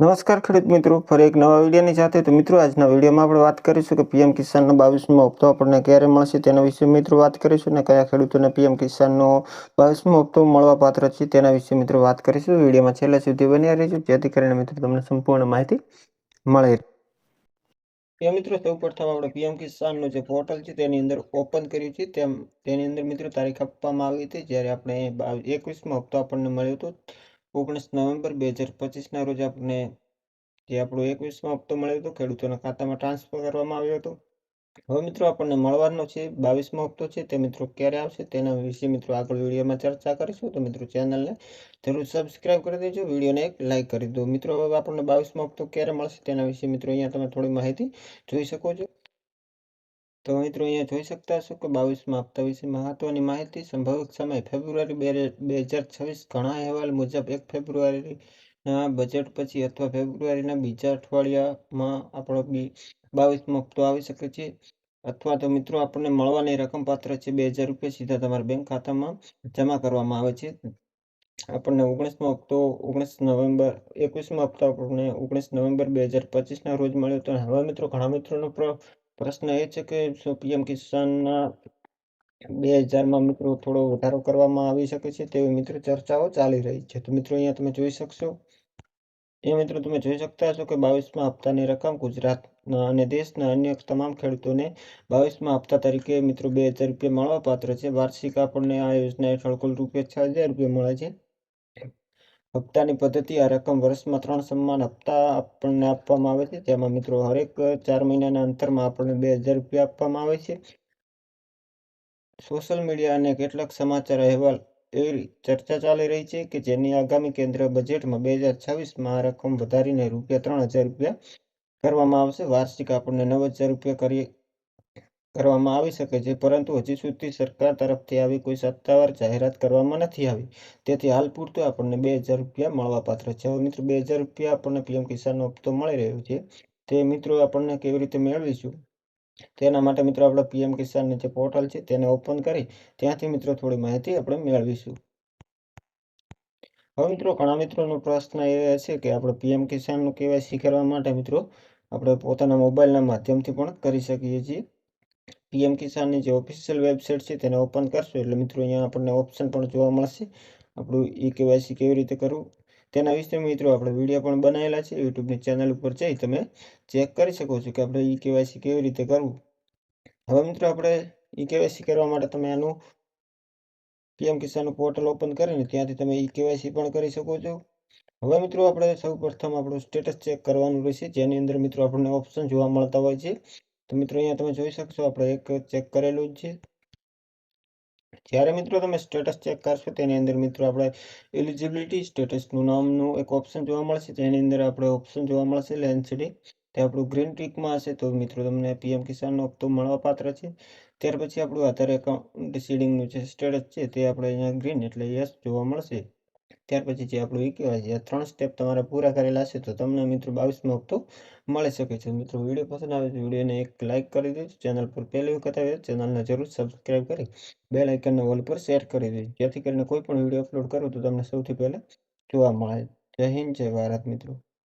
નમસ્કાર ખેડૂત મિત્રો, ફરી એક નવા વિડીયોની સાથે. તો મિત્રો, આજના વિડીયોમાં આપણે વાત કરીશું કે પીએમ કિસાનનો બાવીસમો હપ્તો આપણને ક્યારે મળશે તેના વિશે મિત્રો વાત કરીશું અને કયા ખેડૂતોને પીએમ કિસાનનો બાવીસમો હપ્તો મળવા પાત્ર છે તેના વિશે મિત્રો વાત કરીશું. વિડીયોમાં છેલ્લા સુધી બન્યા રહીશું જેથી કરીને મિત્રો તમને સંપૂર્ણ માહિતી મળે એ મિત્રો, સૌ પ્રથમ આપણે પીએમ કિસાનનું જે પોર્ટલ છે તેની અંદર ઓપન કર્યું છે. તેમ તેની અંદર મિત્રો તારીખ આપવામાં આવી હતી. જ્યારે આપણે એકવીસમો હપ્તો આપણને મળ્યો હતો. ઓગણીસ નવેમ્બર બે હજાર પચીસના રોજ આપણને જે આપણો એકવીસમો હપ્તો મળ્યો હતો, ખેડૂતોના ખાતામાં ટ્રાન્સફર કરવામાં આવ્યો હતો. હવે મિત્રો આપણને મળવાનો છે બાવીસમો હપ્તો છે, તે મિત્રો ક્યારે આવશે તેના વિશે મિત્રો આગળ વિડીયોમાં ચર્ચા કરીશું. તો મિત્રો ચેનલને જરૂર સબસ્ક્રાઇબ કરી દેજો, વિડીયોને એક લાઇક કરી દો. મિત્રો, હવે આપણને બાવીસમો હપ્તો ક્યારે મળશે તેના વિશે મિત્રો અહીંયા તમે થોડી માહિતી જોઈ શકો છો. તો મિત્રો અહીંયા જોઈ શકતા છો કે બાવીસમાં હપ્તા વિશે મહત્વની માહિતી સંભવિત સમય ફેબ્રુઆરી બે હજાર છવ્વીસ ઘણા અહેવાલ મુજબ એક ફેબ્રુઆરીના બજેટ પછી અથવા ફેબ્રુઆરીના બીજા અઠવાડિયામાં આપણો બી હપ્તો આવી શકે છે. અથવા તો મિત્રો આપણને મળવાની રકમ પાત્ર છે બે હજાર રૂપિયા સીધા તમારા બેંક ખાતામાં જમા કરવામાં આવે છે. આપણને ઓગણીસમો હપ્તો ઓગણીસ નવેમ્બર, એકવીસમો હપ્તો આપણને ઓગણીસ નવેમ્બર બે હજાર પચીસના રોજ મળ્યો તો હવે મિત્રો ઘણા મિત્રોનો પ્રશ્ન એ છે કે પીએમ કિસાનના બે હજારમાં મિત્રો થોડો વધારો કરવામાં આવી શકે છે તેવી મિત્રો ચર્ચાઓ ચાલી રહી છે. તો મિત્રો અહીંયા તમે જોઈ શકશો, એ મિત્રો તમે જોઈ શકતા છો કે બાવીસમાં હપ્તાની રકમ ગુજરાતના અને દેશના અન્ય તમામ ખેડૂતોને બાવીસમાં હપ્તા તરીકે મિત્રો બે હજાર રૂપિયા મળવા પાત્ર છે. વાર્ષિક આપણને આ યોજના હેઠળ કુલ રૂપિયા છ હજાર રૂપિયા મળે છે. હપ્તાની પદ્ધતિ આ રકમ વર્ષમાં ત્રણ સમાન હપ્તા આપણને આપવામાં આવે છે. જેમાં મિત્રો હરેક ચાર મહિનાના અંતરમાં આપણને બે હજાર રૂપિયા આપવામાં આવે છે. સોશિયલ મીડિયા અને કેટલાક સમાચાર અહેવાલ એવી ચર્ચા ચાલી રહી છે કે જેની આગામી કેન્દ્રીય બજેટમાં બે હજાર છવ્વીસમાં આ રકમ વધારીને રૂપિયા ત્રણ હજાર રૂપિયા કરવામાં આવશે. વાર્ષિક આપણને નવ હજાર રૂપિયા કરી કરવામાં આવી શકે છે, પરંતુ હજી સુધી સરકાર તરફથી આવી કોઈ સત્તાવાર જાહેરાત કરવામાં નથી આવી. તેથી હાલ પૂરતું આપણને બે હજાર રૂપિયા મળવા પાત્ર છે. હવે મિત્રો, બે હજાર રૂપિયા આપણને પીએમ કિસાનનો હપ્તો મળી રહ્યો છે. તે મિત્રો આપણને કેવી રીતે મેળવીશું? તેના માટે મિત્રો આપણે પીએમ કિસાનની જે પોર્ટલ છે તેને ઓપન કરી ત્યાંથી મિત્રો થોડી માહિતી આપણે મેળવીશું. હવે મિત્રો, ઘણા મિત્રોનો પ્રશ્ન એ છે કે આપણે પીએમ કિસાનનું કેવાયસી કરવા માટે મિત્રો, આપણે પોતાના મોબાઈલના માધ્યમથી પણ કરી શકીએ છીએ. પીએમ કિસાનની જે ઓફિશિયલ વેબસાઇટ છે તેને ઓપન કરશો. એટલે મિત્રો, અહીંયા આપણને ઓપ્શન પણ જોવા મળશે. આપણું ઈ કેવાયસી કેવી રીતે કરવું તેના વિશે મિત્રો આપણે વીડિયો પણ બનાવેલા છે. યુટ્યુબની ચેનલ ઉપર જઈ તમે ચેક કરી શકો છો કે આપણે ઈ કેવાયસી કેવી રીતે કરવું. હવે મિત્રો, આપણે ઈ કેવાયસી કરવા માટે તમે આનું પીએમ કિસાનનું પોર્ટલ ઓપન કરીને ત્યાંથી તમે ઈ કેવાયસી પણ કરી શકો છો. હવે મિત્રો, આપણે સૌ પ્રથમ આપણું સ્ટેટસ ચેક કરવાનું રહેશે. જેની અંદર મિત્રો આપણને ઓપ્શન જોવા મળતા હોય છે. તો મિત્રો અહીંયા તમે જોઈ શકશો, આપણે એક ચેક કરેલું જ છે. જ્યારે મિત્રો તમે સ્ટેટસ ચેક કરશો, તેની અંદર મિત્રો આપણે એલિજિબિલિટી સ્ટેટસનું નામનું એક ઓપ્શન જોવા મળશે. તેની અંદર આપણે ઓપ્શન જોવા મળશે લેન્સડી તે આપણું ગ્રીન ટીકમાં હશે, તો મિત્રો તમને પીએમ કિસાનનો હપ્તો મળવા પાત્ર છે. ત્યાર પછી આપણું આધાર એકાઉન્ટ સીડિંગનું જે સ્ટેટસ છે, તે આપણે અહીંયા ગ્રીન એટલે યસ જોવા મળશે. ત્યાર પછી જે આપણું કહેવાય છે ત્રણ સ્ટેપ તમારે પૂરા કરેલા છે, તો તમને મિત્રો બાવીસમાં હપ્તો મળી શકે છે. મિત્રો વીડિયો પસંદ આવે તો વિડીયોને એક લાઇક કરી દેજો ચેનલ પર પહેલી વખત આવે ચેનલને જરૂર સબસ્ક્રાઈબ કરી બે લાઇકનને ઓલ પર શેર કરી દેજો. જેથી કરીને કોઈ પણ વીડિયો અપલોડ કરું તો તમને સૌથી પહેલાં જોવા મળે. જય હિન્દ, જય ભારત મિત્રો.